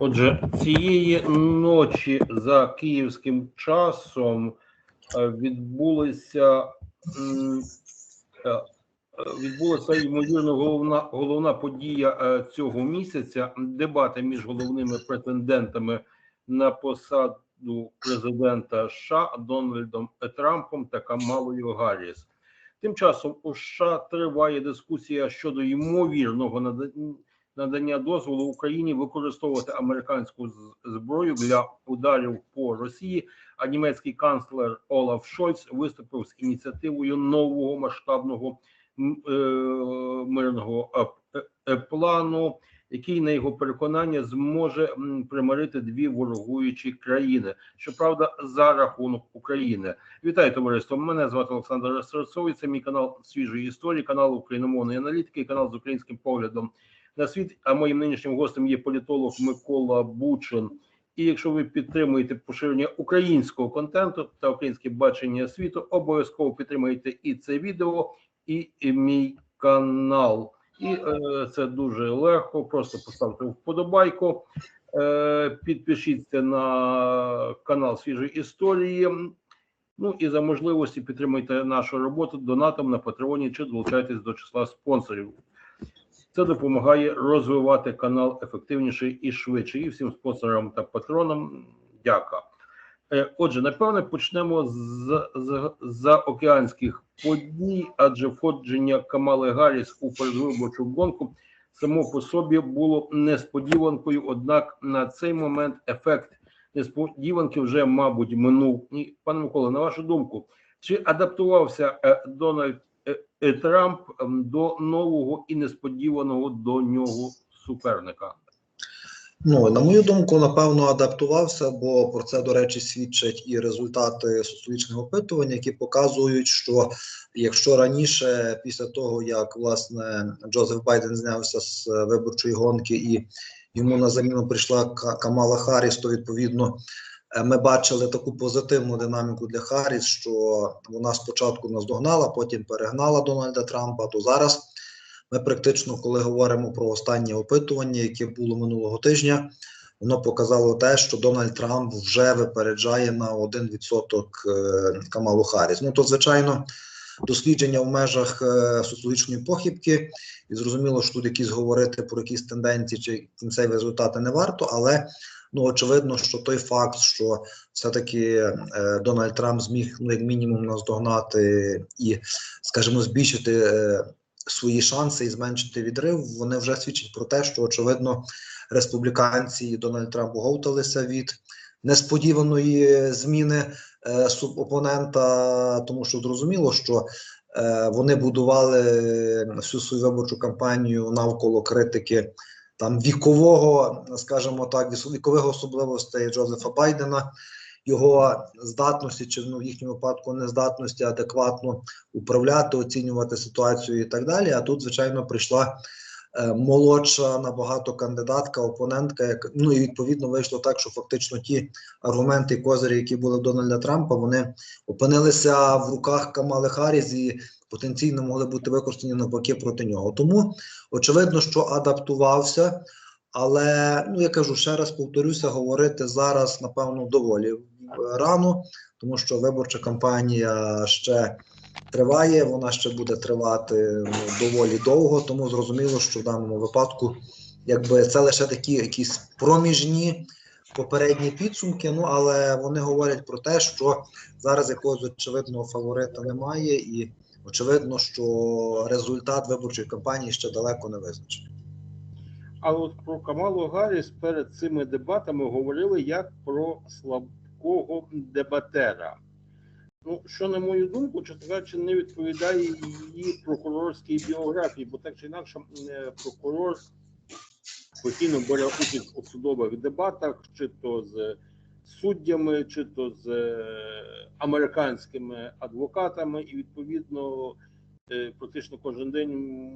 Отже, цієї ночі за київським часом е, відбулася м, е, відбулася ймовірно головна головна подія е, цього місяця дебати між головними претендентами на посаду президента США Дональдом Трампом та Камалою Гарріс. Тим часом у США триває дискусія щодо ймовірного нада- надання дозволу Україні використовувати американську зброю для ударів по Росії. А німецький канцлер Олаф Шольц виступив з ініціативою нового масштабного е, мирного е, е, плану, який на його переконання зможе примирити дві ворогуючі країни. Щоправда, за рахунок України. Вітаю товариство. Мене звати Олександр Серцовий. Це мій канал свіжої історії, канал україномовної аналітики, канал з українським поглядом на світ. А моїм нинішнім гостем є політолог Микола Бучин. І якщо ви підтримуєте поширення українського контенту та українське бачення світу, обов'язково підтримайте і це відео, і, і мій канал. І е, це дуже легко. Просто поставте вподобайку, е, підпишіться на канал свіжої історії. Ну і за можливості підтримуйте нашу роботу донатом на Патреоні чи долучайтесь до числа спонсорів. Це допомагає розвивати канал ефективніше і швидше. І всім спонсорам та патронам дяка. Е, Отже, напевне, почнемо з, з, з океанських подій, адже входження Камали Гарріс у передвиборчу гонку само по собі було несподіванкою. Однак на цей момент ефект несподіванки вже, мабуть, минув. І, пане Микола, на вашу думку, чи адаптувався е, Дональд Трамп ем, до нового і несподіваного до нього суперника? Ну, на мою думку, напевно, адаптувався, бо про це, до речі, свідчать і результати соціологічних опитувань, які показують, що якщо раніше, після того як власне Джозеф Байден знявся з е, виборчої гонки і йому на заміну прийшла Камала Харріс, то відповідно е, ми бачили таку позитивну динаміку для Харріс, що вона спочатку наздогнала, потім перегнала Дональда Трампа. То зараз ми практично, коли говоримо про останнє опитування, яке було минулого тижня, воно показало те, що Дональд Трамп вже випереджає на 1% е, Камалу Харріс. Ну то звичайно. Дослідження в межах е, соціологічної похибки, і зрозуміло, що тут якісь говорити про якісь тенденції чи кінцеві результати не варто, але ну очевидно, що той факт, що все-таки е, Дональд Трамп зміг ну, як мінімум наздогнати і, скажімо, збільшити е, свої шанси і зменшити відрив, вони вже свідчать про те, що очевидно республіканці і Дональд Трамп оговталися від несподіваної зміни е, субопонента, тому що зрозуміло, що е, вони будували всю свою виборчу кампанію навколо критики там вікового, скажімо так, вікових особливостей Джозефа Байдена. Його здатності чи ну, в їхньому випадку нездатності адекватно управляти, оцінювати ситуацію і так далі. А тут, звичайно, прийшла е, молодша набагато кандидатка, опонентка. Як ну і відповідно вийшло так, що фактично ті аргументи козирі, які були в Дональда Трампа, вони опинилися в руках Камали Харріс і потенційно могли бути використані навпаки проти нього. Тому очевидно, що адаптувався. Але ну я кажу ще раз повторюся, говорити зараз напевно доволі рано, тому що виборча кампанія ще триває, вона ще буде тривати ну, доволі довго. Тому зрозуміло, що в даному випадку, якби це лише такі якісь проміжні попередні підсумки. Ну але вони говорять про те, що зараз якогось очевидного фаворита немає, і очевидно, що результат виборчої кампанії ще далеко не визначений. Але от про Камалу Гарріс перед цими дебатами говорили як про слабкого дебатера. Ну, що, на мою думку, кажучи, не відповідає її прокурорській біографії, бо так чи інакше е, прокурор постійно бере участь у судових дебатах, чи то з суддями, чи то з е, американськими адвокатами, і відповідно е, практично кожен день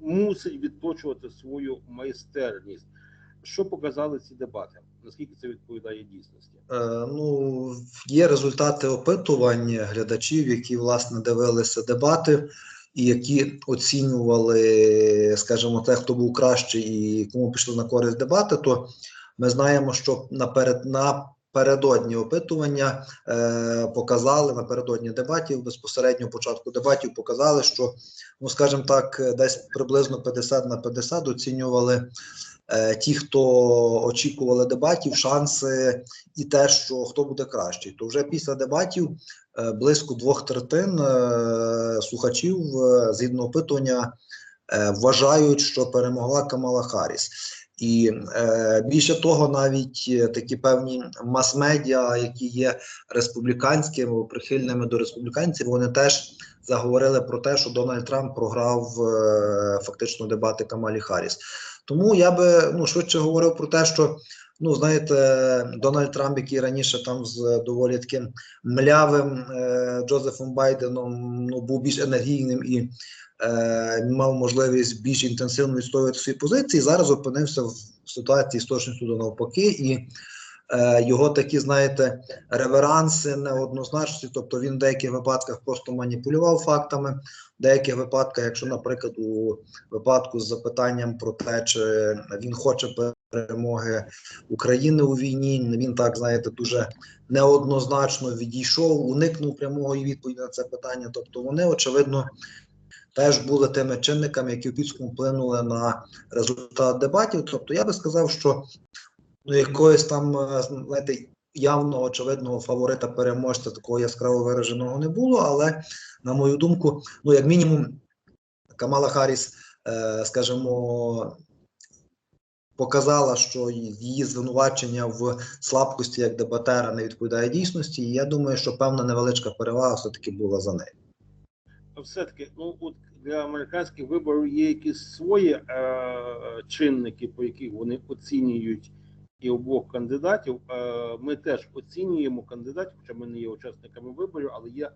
мусить відточувати свою майстерність. Що показали ці дебати? Наскільки це відповідає дійсності? Е, ну, є результати опитувань глядачів, які власне дивилися дебати, і які оцінювали, скажімо, те, хто був кращий і кому пішли на користь дебати, то Ми знаємо, що наперед напередодні опитування е, показали напередодні дебатів, безпосередньо початку дебатів показали, що ну скажімо так, десь приблизно 50 на 50 оцінювали е, ті, хто очікували дебатів, шанси і те, що хто буде кращий. То вже після дебатів е, близько двох третин е, слухачів е, згідно опитування е, вважають, що перемогла Камала Харріс. І е, більше того, навіть е, такі певні мас-медіа, які є республіканськими прихильними до республіканців, вони теж заговорили про те, що Дональд Трамп програв е, фактично дебати Камалі Харріс. Тому я би ну швидше говорив про те, що ну знаєте, Дональд Трамп, який раніше там з доволі таким млявим е, Джозефом Байденом, ну був більш енергійним і е, мав можливість більш інтенсивно відстоювати свої позиції. Зараз опинився в ситуації з точністю до навпаки, і е, його такі, знаєте, реверанси неоднозначності. Тобто він в деяких випадках просто маніпулював фактами, в деяких випадках, якщо, наприклад, у випадку з запитанням про те, чи він хоче перемоги України у війні, він так знаєте, дуже неоднозначно відійшов, уникнув прямої відповіді на це питання. Тобто, вони очевидно теж були тими чинниками, які в підсумку вплинули на результат дебатів. Тобто, я би сказав, що ну, якоїсь там е, знаєте, явно очевидного фаворита переможця такого яскраво вираженого не було. Але на мою думку, ну як мінімум, Камала Харріс, е, скажімо, показала, що її звинувачення в слабкості як дебатера не відповідає дійсності. І я думаю, що певна невеличка перевага все-таки була за нею. Все-таки, ну от для американських виборів є якісь свої е, чинники, по яких вони оцінюють і обох кандидатів. Е, ми теж оцінюємо кандидатів, хоча ми не є учасниками виборів, але є,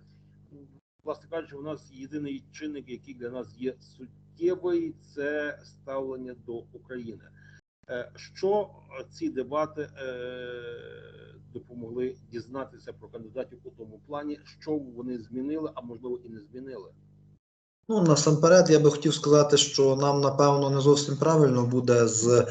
власне кажучи, у нас єдиний чинник, який для нас є суттєвий, це ставлення до України. Е, що ці дебати е, допомогли дізнатися про кандидатів у тому плані, що вони змінили, а можливо і не змінили. Ну, насамперед, я би хотів сказати, що нам, напевно, не зовсім правильно буде з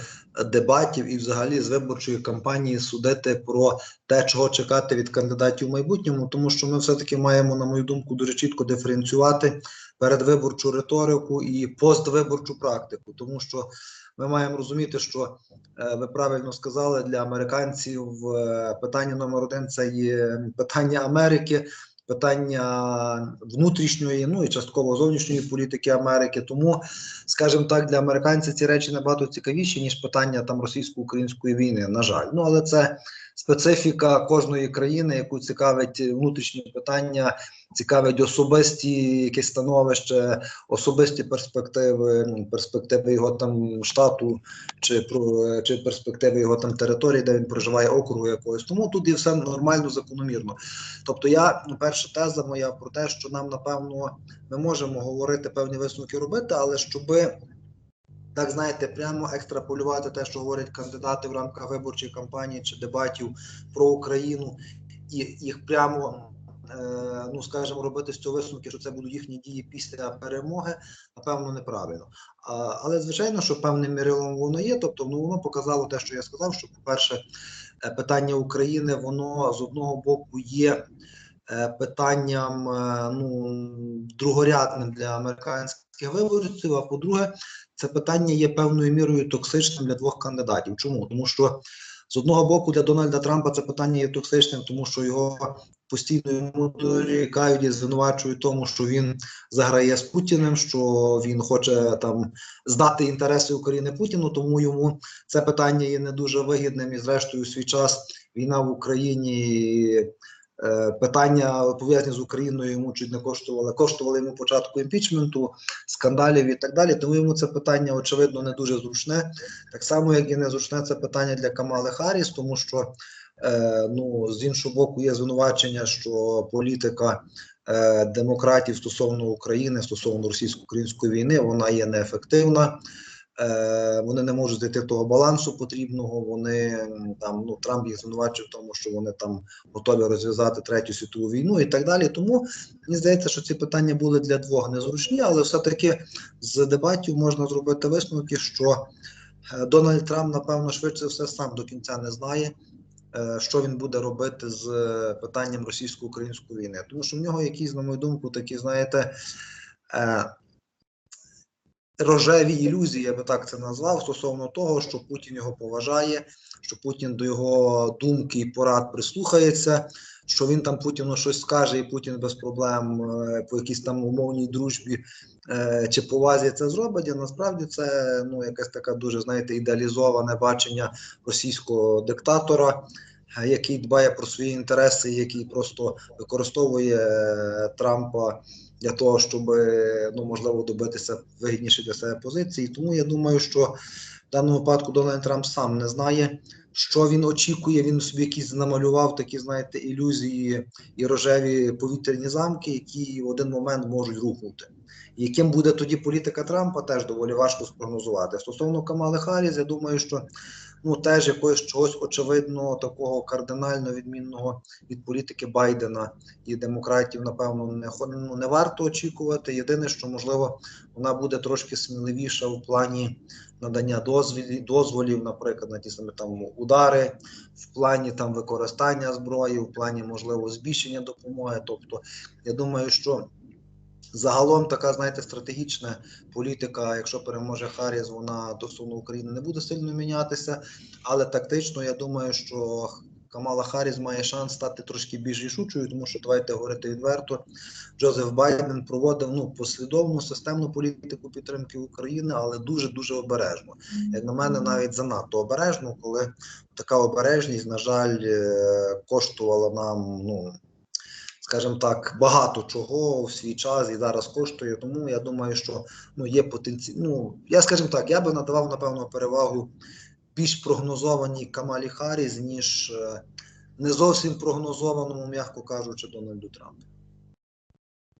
дебатів і взагалі з виборчої кампанії судити про те, чого чекати від кандидатів в майбутньому, тому що ми все-таки маємо, на мою думку, дуже чітко диференціювати передвиборчу риторику і поствиборчу практику, тому що ми маємо розуміти, що е, ви правильно сказали для американців е, питання номер один це є питання Америки питання внутрішньої, ну і частково зовнішньої політики Америки. Тому, скажімо так, для американців ці речі набагато цікавіші ніж питання там російсько-української війни. На жаль, ну але це специфіка кожної країни, яку цікавить внутрішні питання, цікавить особисті якесь становище, особисті перспективи, перспективи його там штату, чи про чи перспективи його там території, де він проживає округу якогось. Тому тут є все нормально, закономірно. Тобто, я ну, перша теза моя про те, що нам напевно ми можемо говорити певні висновки робити, але щоби. Так, знаєте, прямо екстраполювати те, що говорять кандидати в рамках виборчої кампанії чи дебатів про Україну, і їх прямо, ну скажімо, робити з цього висновки, що це будуть їхні дії після перемоги, напевно, неправильно. Але звичайно, що певним мірилом воно є. Тобто, ну воно показало те, що я сказав, що, по-перше, е, питання України, воно з одного боку є. е, Питанням е, ну другорядним для американських виборців. А по-друге, це питання є певною мірою токсичним для двох кандидатів. Чому? Тому що з одного боку для Дональда Трампа це питання є токсичним, тому що його постійно йому дорікають і звинувачують тому, що він заграє з Путіним, що він хоче там здати інтереси України Путіну, тому йому це питання є не дуже вигідним. І зрештою, у свій час війна в Україні. е, Питання пов'язані з Україною йому чуть не коштували, коштували йому початку імпічменту, скандалів і так далі. Тому йому це питання очевидно не дуже зручне. Так само, як і не зручне це питання для Камали Харріс, тому що е, ну з іншого боку є звинувачення, що політика е, демократів стосовно України, стосовно російсько-української війни, вона є неефективна. Е, вони не можуть знайти того балансу потрібного. Вони там ну Трамп їх звинувачує в тому, що вони там готові розв'язати третю світову війну і так далі. Тому мені здається, що ці питання були для двох незручні, але все таки з дебатів можна зробити висновки, що Дональд Трамп, напевно, швидше все сам до кінця не знає, що він буде робити з е, питанням російсько-української війни. Тому що в нього якісь, на мою думку, такі, знаєте, е, рожеві ілюзії, я би так це назвав, стосовно того, що Путін його поважає, що Путін до його думки і порад прислухається, що він там Путіну щось скаже, і Путін без проблем е, по якійсь там умовній дружбі е, чи повазі це зробить. А насправді це ну якась така дуже знаєте ідеалізоване бачення російського диктатора, який дбає про свої інтереси, який просто використовує е, Трампа для того, щоб ну можливо добитися вигідніше для себе позиції. Тому я думаю, що в даному випадку Дональд Трамп сам не знає. Що він очікує? Він собі якісь намалював такі, знаєте, ілюзії і рожеві повітряні замки, які в один момент можуть рухнути. Яким буде тоді політика Трампа, теж доволі важко спрогнозувати. Стосовно Камали Харріс, я думаю, що ну теж якогось чогось очевидно такого кардинально відмінного від політики Байдена і демократів, напевно, не ну, не варто очікувати. Єдине, що можливо вона буде трошки сміливіша в плані надання дозволів, дозволів, наприклад, на ті самі там удари, в плані там використання зброї, в плані можливо збільшення допомоги. Тобто, я думаю, що загалом така, знаєте, стратегічна політика, якщо переможе Харріс, вона стосовно України не буде сильно мінятися. Але тактично, я думаю, що Камала Харріс має шанс стати трошки більш рішучою, тому що давайте говорити відверто. Джозеф Байден проводив ну послідовну системну політику підтримки України, але дуже дуже обережно. Як на мене, навіть занадто обережно, коли така обережність, на жаль, е, коштувала нам, ну скажімо так, багато чого в свій час і зараз коштує. Тому я думаю, що ну є потенці... Ну я скажімо так, я би надавав напевно перевагу більш прогнозованій Камалі Харріс, ніж е, не зовсім прогнозованому, м'яко кажучи, Дональду Трампу.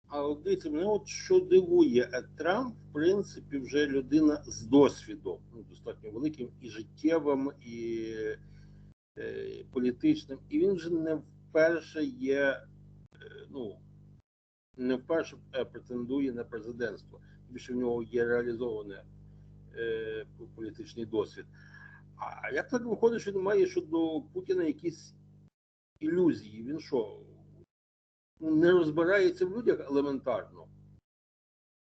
А от дивіться, мене от що дивує, е, Трамп, в принципі, вже людина з досвідом, ну, достатньо великим і життєвим, і е, політичним. І він вже не вперше є, ну, не вперше е, претендує на президентство. Більше в нього є реалізований е, політичний досвід. А як так виходить, що він має щодо Путіна якісь ілюзії? Він що? ну, Не розбирається в людях елементарно.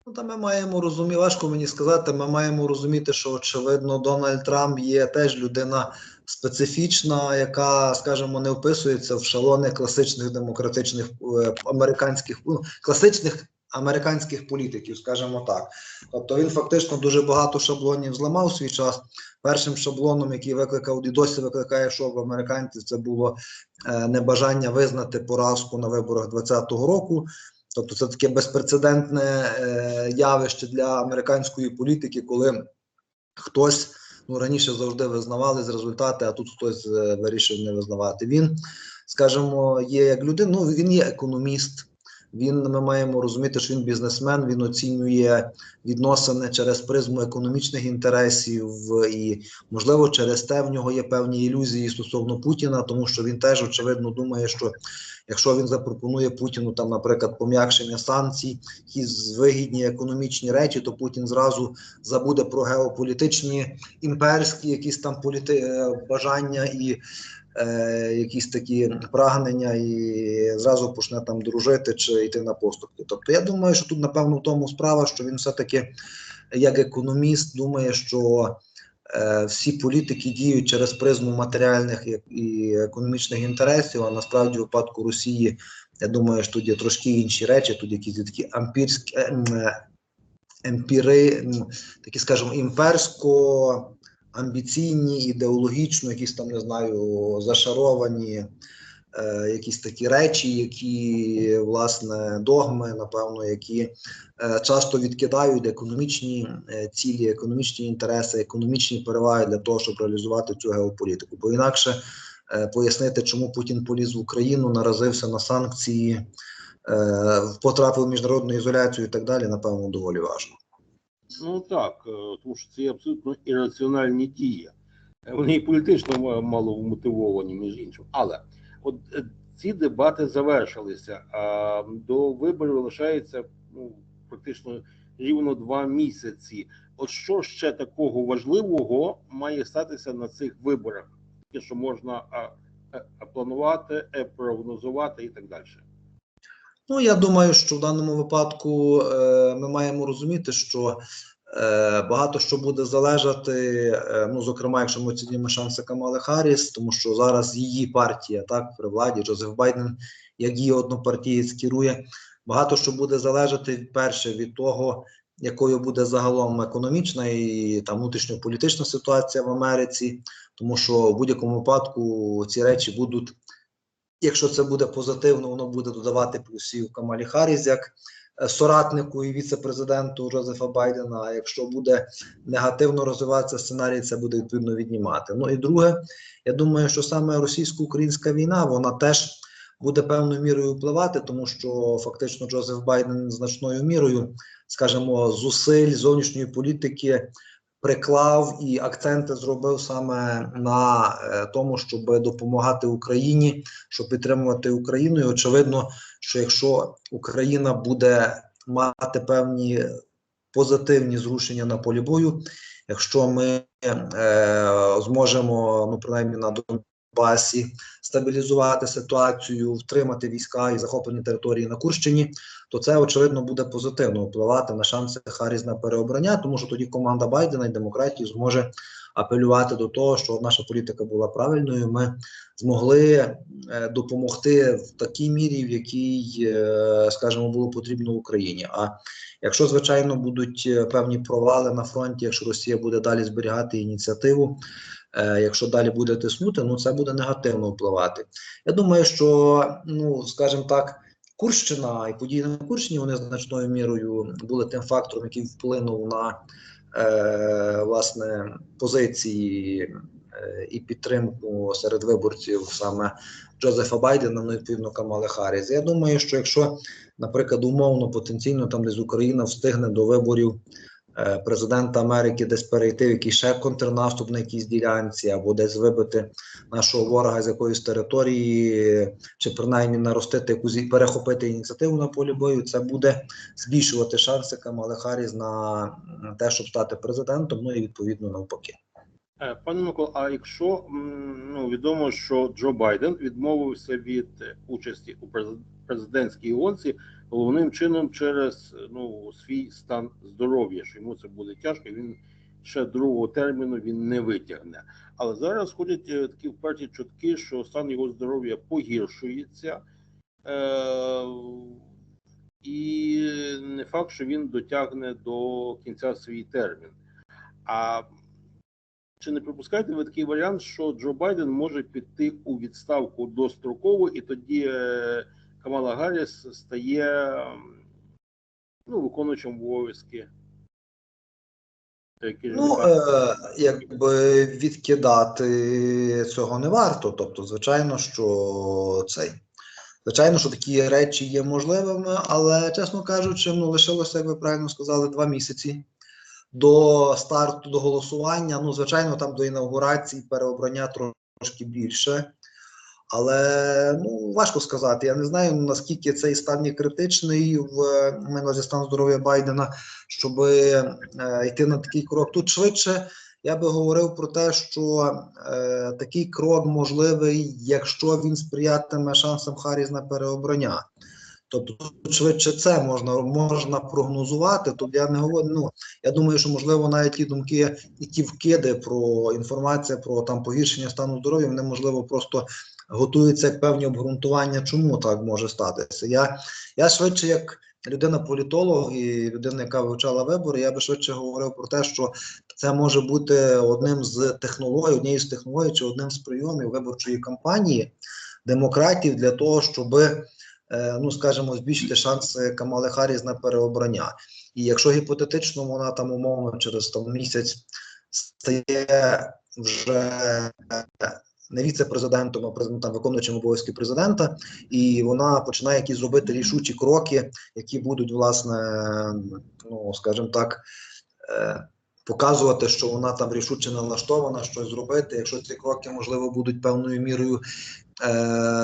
Ну, та ми маємо розуміти, важко мені сказати, ми маємо розуміти, що очевидно Дональд Трамп є теж людина специфічна, яка, скажімо, не вписується в шалони класичних демократичних е, американських ну, класичних американських політиків, скажімо так. Тобто він фактично дуже багато шаблонів зламав свій час. Першим шаблоном, який викликав і досі викликає шок в американців, це було е, небажання визнати поразку на виборах 2020 року. Тобто це таке безпрецедентне е, явище для американської політики, коли хтось ну раніше завжди визнавали з результати, а тут хтось е, вирішив не визнавати. Він, скажімо, є як людина, ну він є економіст. Він ми маємо розуміти, що він бізнесмен. Він оцінює відносини через призму економічних інтересів, і можливо через те в нього є певні ілюзії стосовно Путіна, тому що він теж очевидно думає, що якщо він запропонує Путіну там, наприклад, пом'якшення санкцій, якісь вигідні економічні речі, то Путін зразу забуде про геополітичні імперські якісь там політи... е, бажання і е, якісь такі прагнення, і зразу почне там дружити чи йти на поступки. Тобто, я думаю, що тут напевно в тому справа, що він все-таки як економіст думає, що е, всі політики діють через призму матеріальних і- економічних інтересів, а насправді в випадку Росії, я думаю, що тут є трошки інші речі, тут якісь такі ампірські ем, е, емпіри, м, такі, скажімо, імперсько амбіційні, ідеологічно, якісь там, не знаю, зашаровані. е, Якісь такі речі, які власне догми, напевно, які е, часто відкидають економічні е, цілі, економічні інтереси, економічні переваги для того, щоб реалізувати цю геополітику. Бо інакше е, пояснити, чому Путін поліз в Україну, наразився на санкції, е, потрапив в міжнародну ізоляцію і так далі, напевно, доволі важко. Ну так, е, тому що це є абсолютно ірраціональні дії. Е, Вони і політично мало вмотивовані, між іншим. Але от е, ці дебати завершилися, а до виборів лишається ну, практично рівно два місяці. От що ще такого важливого має статися на цих виборах, що можна планувати, прогнозувати і так далі. Ну, я думаю, що в даному випадку е, ми маємо розуміти, що е, багато що буде залежати, е, ну, зокрема, якщо ми оцінюємо шанси Камали Харріс, тому що зараз її партія, так, при владі, Джозеф Байден, як її однопартієць керує, багато що буде залежати перше від того, якою буде загалом економічна і там внутрішньополітична ситуація в Америці, тому що в будь-якому випадку ці речі будуть Якщо це буде позитивно, воно буде додавати плюсів Камалі Харріс як е, соратнику і віце-президенту Джозефа Байдена. А якщо буде негативно розвиватися сценарій, це буде відповідно віднімати. Ну і друге, я думаю, що саме російсько-українська війна вона теж буде певною мірою впливати, тому що фактично Джозеф Байден значною мірою, скажімо, зусиль зовнішньої політики приклав і акценти зробив саме на е, тому, щоб допомагати Україні, щоб підтримувати Україну. І очевидно, що якщо Україна буде мати певні позитивні зрушення на полі бою, якщо ми е, зможемо, ну принаймні на Донбасі, стабілізувати ситуацію, втримати війська і захоплені території на Курщині, то це очевидно буде позитивно впливати на шанси Харріс на переобрання, тому що тоді команда Байдена і демократії зможе апелювати до того, що наша політика була правильною. Ми змогли е, допомогти в такій мірі, в якій, е, скажімо, було потрібно Україні. А якщо звичайно будуть е, певні провали на фронті, якщо Росія буде далі зберігати ініціативу. Е, Якщо далі буде тиснути, ну це буде негативно впливати. Я думаю, що ну скажімо так, Курщина і події на Курщині вони значною мірою були тим фактором, який вплинув на е, власне позиції е, і підтримку серед виборців саме Джозефа Байдена, ну і відповідно Камали Харріс. Я думаю, що якщо, наприклад, умовно потенційно там десь Україна встигне до виборів президента Америки десь перейти в якийсь ще контрнаступ на якійсь ділянці, або десь вибити нашого ворога з якоїсь території, чи принаймні наростити якусь перехопити ініціативу на полі бою, це буде збільшувати шанси Камали Харріс на те, щоб стати президентом, ну і відповідно навпаки. Е, Пане Микола, а якщо ну відомо, що Джо Байден відмовився від е, участі у през- президентській гонці головним чином через ну свій стан здоров'я, що йому це буде тяжко, він ще другого терміну він не витягне. Але зараз ходять е, такі вперті чутки, що стан його здоров'я погіршується, е- і не факт, що він дотягне до кінця свій термін. А чи не припускаєте ви такий варіант, що Джо Байден може піти у відставку достроково, і тоді е, Камала Гарріс стає ну, виконуючим обов'язки? Ну, е, якби відкидати цього не варто. Тобто, звичайно, що цей. Звичайно, що такі речі є можливими, але, чесно кажучи, ну, лишилося, як ви правильно сказали, два місяці до старту, до голосування. Ну, звичайно, там до інаугурації переобрання трошки більше. Але ну важко сказати. Я не знаю наскільки цей стан є критичний в мене зі стан здоров'я Байдена, щоб е, йти на такий крок. Тут швидше я би говорив про те, що е, такий крок можливий, якщо він сприятиме шансам Харріс на переобрання. Тобто швидше це можна можна прогнозувати. Тобто я не говорю. Ну я думаю, що можливо навіть ті думки і ті вкиди про інформація про там погіршення стану здоров'я, вони можливо просто готуються певні обґрунтування, чому так може статися. Я, я швидше, як людина-політолог і людина, яка вивчала вибори, я би швидше говорив про те, що це може бути одним з технологій, однією з технологій чи одним з прийомів виборчої кампанії демократів для того, щоб, е, ну скажімо, збільшити шанси Камали Харріс на переобрання. І якщо гіпотетично вона там умовно через там місяць стає вже не віце-президентом, а президентом, виконуючим обов'язки президента, і вона починає якісь робити рішучі кроки, які будуть, власне, ну скажімо так, е, показувати, що вона там рішуче налаштована щось зробити. Якщо ці кроки, можливо, будуть певною мірою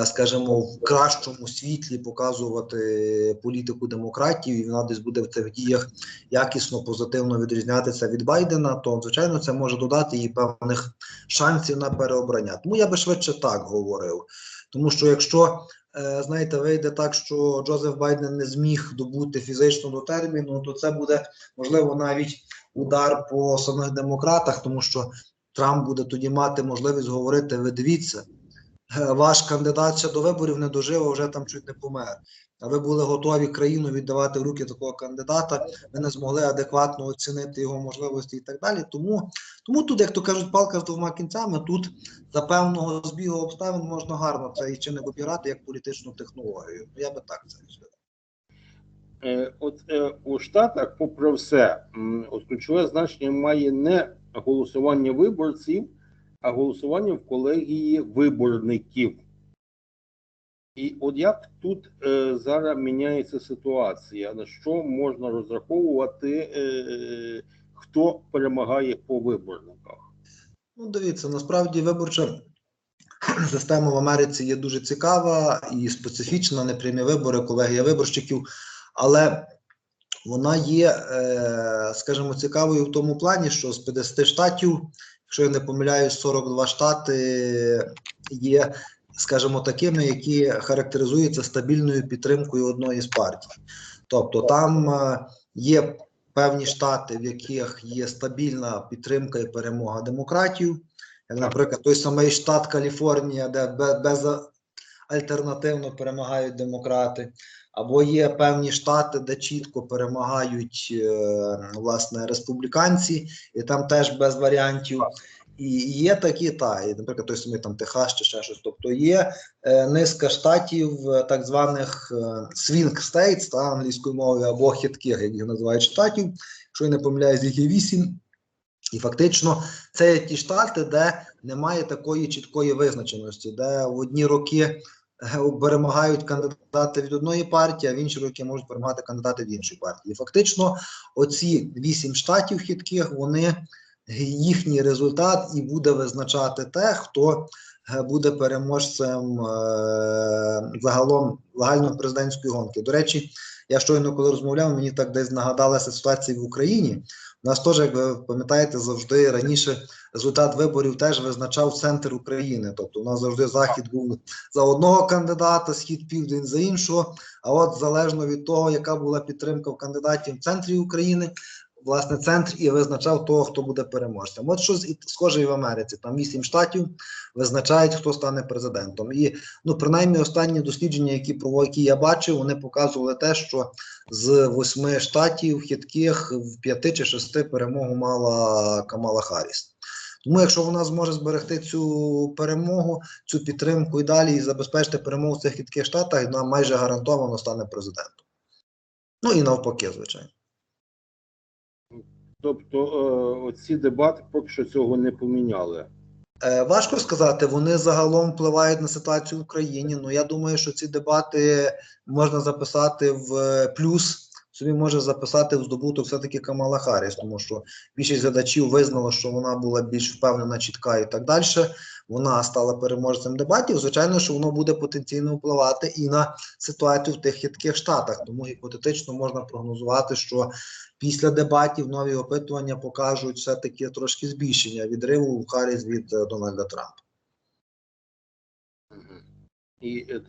скажімо, в кращому світлі показувати політику демократів, і вона десь буде в цих діях якісно, позитивно відрізнятися від Байдена, то звичайно це може додати їй певних шансів на переобрання. Тому я би швидше так говорив. Тому що якщо е, знаєте, вийде так, що Джозеф Байден не зміг добути фізично до терміну, то це буде можливо навіть удар по самих демократах, тому що Трамп буде тоді мати можливість говорити: ви дивіться, е, ваш кандидат ще до виборів не дожив, а вже там чуть не помер. А ви були готові країну віддавати в руки такого кандидата, ви не змогли адекватно оцінити його можливості і так далі. Тому, тому тут, як то кажуть, палка з двома кінцями, тут за певного збігу обставин можна гарно це і чи не обіграти як політичну технологію. Я би так це розглядав. Е, От е, у Штатах, попри все, от ключове значення має не голосування виборців, а голосування в колегії виборників. І от як тут е, зараз міняється ситуація? На що можна розраховувати, е, хто перемагає по виборниках? Ну, дивіться, насправді виборча система в Америці є дуже цікава і специфічна, непрямі вибори, колегія виборщиків, але вона є, е, скажімо, цікавою в тому плані, що з 50 штатів, якщо я не помиляюсь, 42 штати є, скажімо, такими, які характеризуються стабільною підтримкою одної з партій. Тобто там е, є певні штати, в яких є стабільна підтримка і перемога демократів, як, наприклад, той самий штат Каліфорнія, де бе- безальтернативно перемагають демократи, або є певні штати, де чітко перемагають е, власне республіканці, і там теж без варіантів. І є такі, та, і, наприклад, той самий там Техас чи ще щось. Тобто є е, низка штатів, е, так званих е, swing states, та англійською мовою, або хитких, як їх називають штатів, якщо я не помиляюсь, їх є вісім. І фактично це ті штати, де немає такої чіткої визначеності, де в одні роки е, перемагають кандидати від одної партії, а в інші роки можуть перемагати кандидати від іншої партії. Фактично, оці вісім штатів хитких, вони їхній результат і буде визначати те, хто е, буде переможцем е, загалом загальної президентської гонки. До речі, я щойно коли розмовляв, мені так десь нагадалася ситуація в Україні. Нас теж, як ви пам'ятаєте, завжди раніше результат виборів теж визначав центр України. Тобто, у нас завжди захід був за одного кандидата, схід південь за іншого. А от залежно від того, яка була підтримка в кандидатів в центрі України, власне, центр і визначав того, хто буде переможцем. От і схоже і в Америці. Там вісім штатів визначають, хто стане президентом. І ну, принаймні, останні дослідження, які про які я бачив, вони показували те, що з восьми штатів хитких в п'яти чи шести перемогу мала Камала Харріс. Тому, якщо вона зможе зберегти цю перемогу, цю підтримку і далі і забезпечити перемогу в цих хитких штатах, вона майже гарантовано стане президентом. Ну і навпаки, звичайно. Тобто, е, оці дебати поки що цього не поміняли. Е, важко сказати, вони загалом впливають на ситуацію в Україні. Ну я думаю, що ці дебати можна записати в е, плюс. Собі може записати в здобуток все-таки Камала Харріс, тому що більшість глядачів визнало, що вона була більш впевнена, чітка і так далі. Вона стала переможцем дебатів. Звичайно, що воно буде потенційно впливати і на ситуацію в тих хитких штатах. Тому гіпотетично можна прогнозувати, що після дебатів нові опитування покажуть все-таки трошки збільшення відриву в Харріс від е, Дональда Трампа. І е,